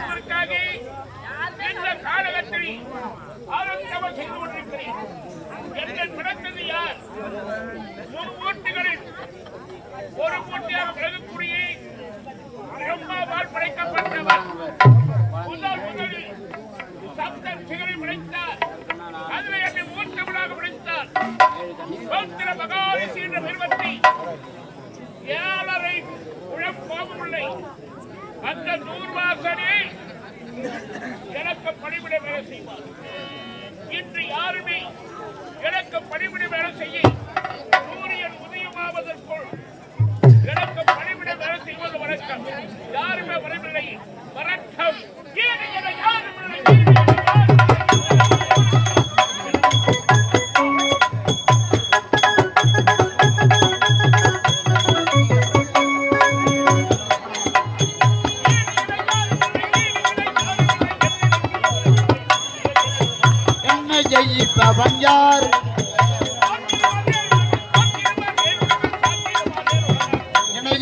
என்பதற்காக இந்த காலகத்தில் ஆரோக்கியமாக செய்து கொண்டிருக்கிறேன். என்னை பிறந்தது யார்? ஒரு ஓட்டுகளில் ஒரு போட்டியாக விலகக்கூடிய பிரம்மாவால் படைக்கப்பட்டவர். முதல் முதலில் சப்தம் சிகரை விளைத்தார். அதில் என்னை ஊற்றவனாக ஏழரை உழம் அந்த நூர்வாசனே எனக்கு பணிவிட வேலை செய்வார். இன்று யாருமே எனக்கு பணிவிட வேலை செய்ய சூரியன் உதயமாவதற்குள் எனக்கு பணிவிட வேலை செய்வது வணக்கம் யாருமே வரவில்லை. வணக்கம் ஈடு என யாரும் யாரும் இல்லை.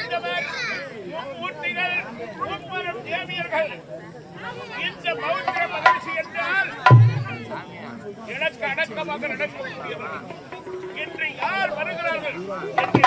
என்ன ஜெயிப்பவன் யார் என்ன ஜெயிப்பவன் யார் யார் யார் எனக்கு அடக்கமாக நடக்கக்கூடியவர். இன்று யார் வருகிறார்கள் என்று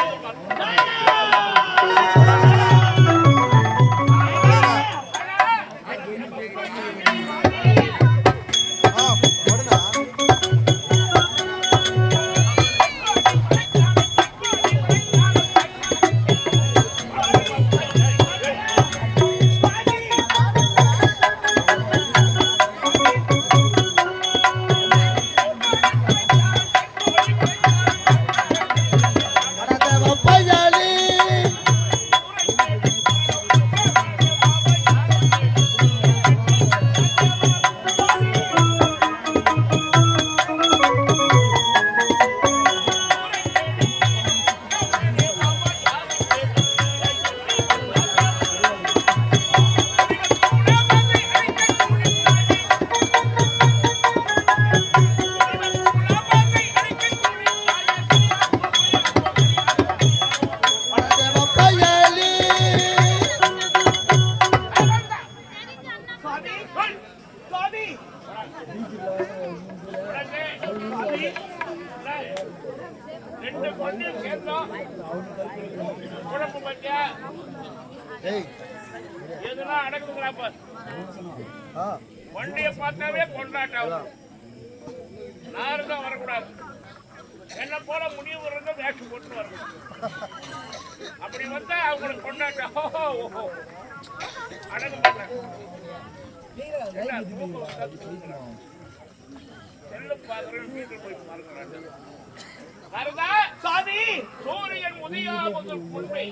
ரெண்டு பொண்ணையும் சேர்ந்தோம். குழம்பு பத்தியா எதுனா அடக்குங்களா பார் வண்டிய பார்த்தாவே கொண்டாட்டம். நாரு தான் வரக்கூடாது. என்ன போல முடிவு இருந்தா வேஷம் போட்டு வரணும். அப்படி வந்தா அவங்களுக்கு கொண்டாட்டம். ஓஹோ. அடங்க மாட்டாங்க. செல்லு பார்க்கறேன் வீட்டுக்கு போய் பார்க்கறாங்க சுவாமி சூரியன் உதயாவது உண்மை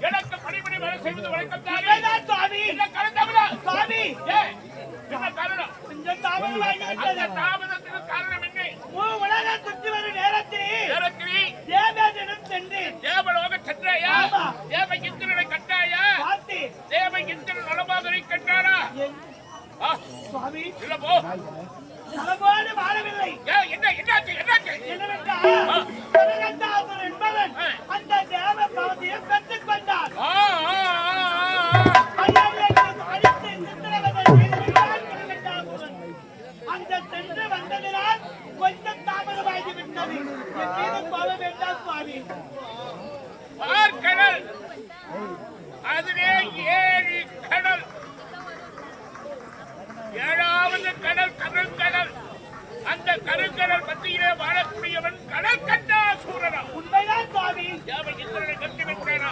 எனக்கு பணிபடி வேலை செய்வது வழக்கம் என்ன கலந்தவனா ஏ என்ன காரணம்? கொஞ்சம் அந்த தாமதத்துக்கு காரணம் என்ன? மூ உலகம் சுற்றி வரும் நேரத்தில் நேரத்திலே தேவேந்திரம் சென்று தேவலோக சென்றாயா. தேவ இந்திரனை பார்த்து. தேவ இந்திரன் ஆ, சுவாமி இல்ல போ. நலமோடு வாழவில்லை என்ன என்னாச்சு என்னாச்சு? என்னவென்றால் என்பவன் அந்த தேவ பகுதியை பெற்றுக் கனகத்தாசன். அந்த சென்று வந்ததினால் கொஞ்சம் தாமதமாகி விட்டது. என் மீது போக வேண்டாம் சுவாமி. பார்க்கடல் அதிலே ஏழு கடல். ஏழாவது கடல் கருங்கடல் அந்த கருங்கடல் மத்தியிலே வாழக்கூடியவன் கடல் கண்டா சூரனா. உண்மைதான் சுவாமி. தேவ இந்திரனை கட்டி வைக்கிறானா?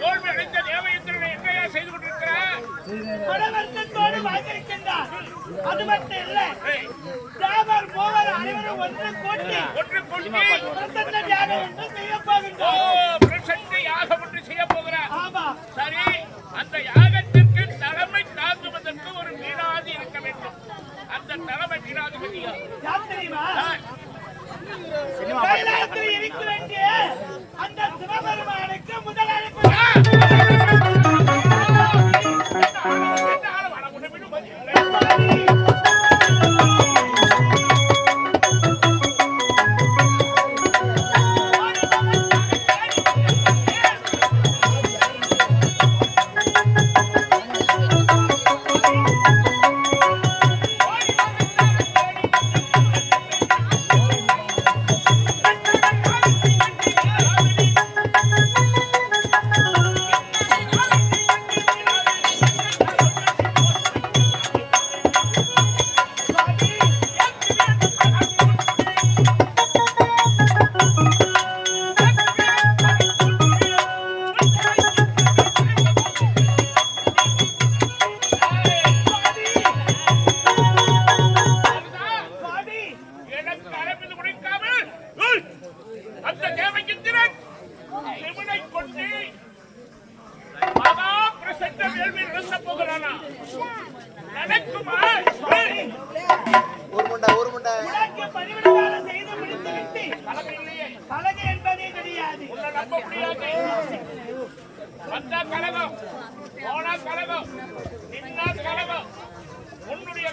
தோல்வி அடைந்த தேவ இந்திரனை என்னையா செய்து கொண்டிருக்கிறார்? பலவர்த்தத்தோடு வாங்கியிருக்கின்றார் அது மட்டும் இல்ல தேவர் மூவர் அனைவரும் ஒன்று கூட்டி ஒன்று கொண்டு பிரசன்ன தியாகம் ஒன்று செய்ய பிரசன்ன யாகம் ஒன்று செய்ய போகிறார். ஆமா. சரி அந்த யாகத்திற்கு தலைமை தாங்குவதற்கு ஒரு மீனாதி இருக்க வேண்டும் அந்த தலைமை மீனாதிபதியா யார் தெரியுமா யார்? கைலாயத்தில் இருக்க வேண்டிய அந்த சிவபெருமானுக்கு முதலாளி ஆ! ஒரு முண்டா ஒரு முண்டா. பழகு என்பதே கிடையாது வந்தா கலகம். போனா கலகம். நின்னா கலகம். உன்னுடைய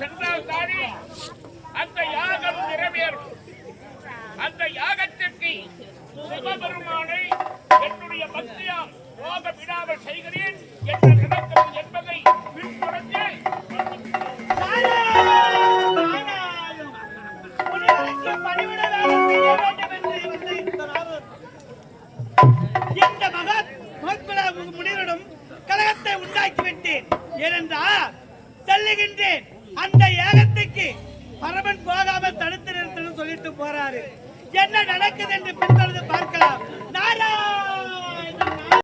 சென்றால் தானே அந்த யார் சிவபெருமானை என்னுடைய பக்தியால் யோக விடாமல் செய்கிறேன் நடக்கிறது என்பதை பின்புறத்தே இந்த மகத் மகத்குல முனிவரிடம் கலகத்தை உண்டாக்கிவிட்டேன். ஏனென்றால் செல்லுகின்றேன். அந்த ஏகத்துக்கு பரமன் போகாமல் தடுத்து நிறுத்தணும் சொல்லிட்டு போறாரு. என்ன நடக்குது என்று பின்தொடர்ந்து பார்க்கலாம். நாராயண